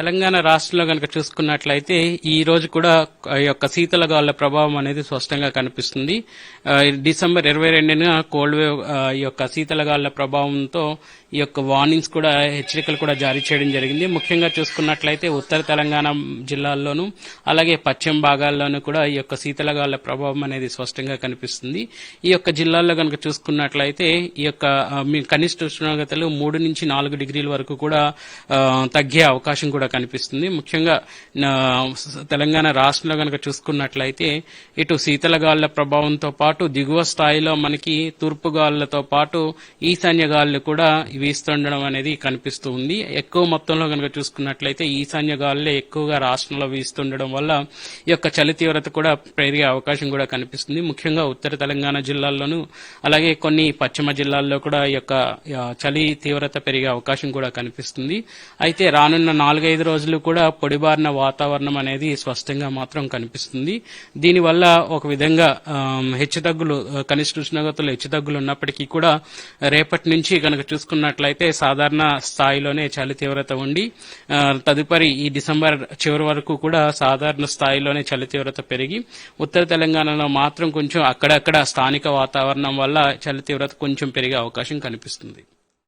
తెలంగాణ రాష్ట్రంలో కనుక చూసుకున్నట్లయితే ఈ రోజు కూడా ఈ యొక్క శీతల ప్రభావం అనేది స్పష్టంగా కనిపిస్తుంది. డిసెంబర్ ఇరవై రెండున కోల్డ్ వేవ్ ఈ యొక్క శీతల ప్రభావంతో ఈ యొక్క వార్నింగ్స్ కూడా హెచ్చరికలు కూడా జారీ చేయడం జరిగింది. ముఖ్యంగా చూసుకున్నట్లయితే ఉత్తర తెలంగాణ జిల్లాల్లోనూ అలాగే పశ్చిమ భాగాల్లోనూ కూడా ఈ యొక్క శీతల ప్రభావం అనేది స్పష్టంగా కనిపిస్తుంది. ఈ యొక్క జిల్లాల్లో కనుక చూసుకున్నట్లయితే ఈ యొక్క మీ కనిష్ట ఉష్ణోగ్రతలు మూడు నుంచి నాలుగు డిగ్రీల వరకు కూడా తగ్గే అవకాశం కూడా కనిపిస్తుంది. ముఖ్యంగా నా, తెలంగాణ రాష్ట్రంలో కనుక చూసుకున్నట్లయితే ఇటు శీతల ప్రభావంతో పాటు దిగువ స్థాయిలో మనకి తూర్పు గాలులతో పాటు ఈశాన్య గాలులు కూడా వీస్తుండడం అనేది కనిపిస్తూ ఉంది. ఎక్కువ మొత్తంలో కనుక చూసుకున్నట్లయితే ఈశాన్య గాలులే ఎక్కువగా రాష్ట్రంలో వీస్తుండడం వల్ల ఈ యొక్క చలి తీవ్రత కూడా పెరిగే అవకాశం కూడా కనిపిస్తుంది. ముఖ్యంగా ఉత్తర తెలంగాణ జిల్లాల్లోనూ అలాగే కొన్ని పశ్చిమ జిల్లాల్లో కూడా ఈ యొక్క చలి తీవ్రత పెరిగే అవకాశం కూడా కనిపిస్తుంది. అయితే రానున్న నాలుగైదు రోజులు కూడా పొడిబారిన వాతావరణం అనేది స్పష్టంగా మాత్రం కనిపిస్తుంది. దీనివల్ల ఒక విధంగా హెచ్చుతగ్గులు కనిష్ట ఉష్ణోగ్రతలు హెచ్చుతగ్గులు ఉన్నప్పటికీ కూడా రేపటి నుంచి కనుక చూసుకున్నట్లయితే సాధారణ స్థాయిలోనే చలి తీవ్రత ఉండి తదుపరి ఈ డిసెంబర్ చివరి వరకు కూడా సాధారణ స్థాయిలోనే చలి తీవ్రత పెరిగి ఉత్తర తెలంగాణలో మాత్రం కొంచెం అక్కడక్కడ స్థానిక వాతావరణం వల్ల చలి తీవ్రత కొంచెం పెరిగే అవకాశం కనిపిస్తుంది.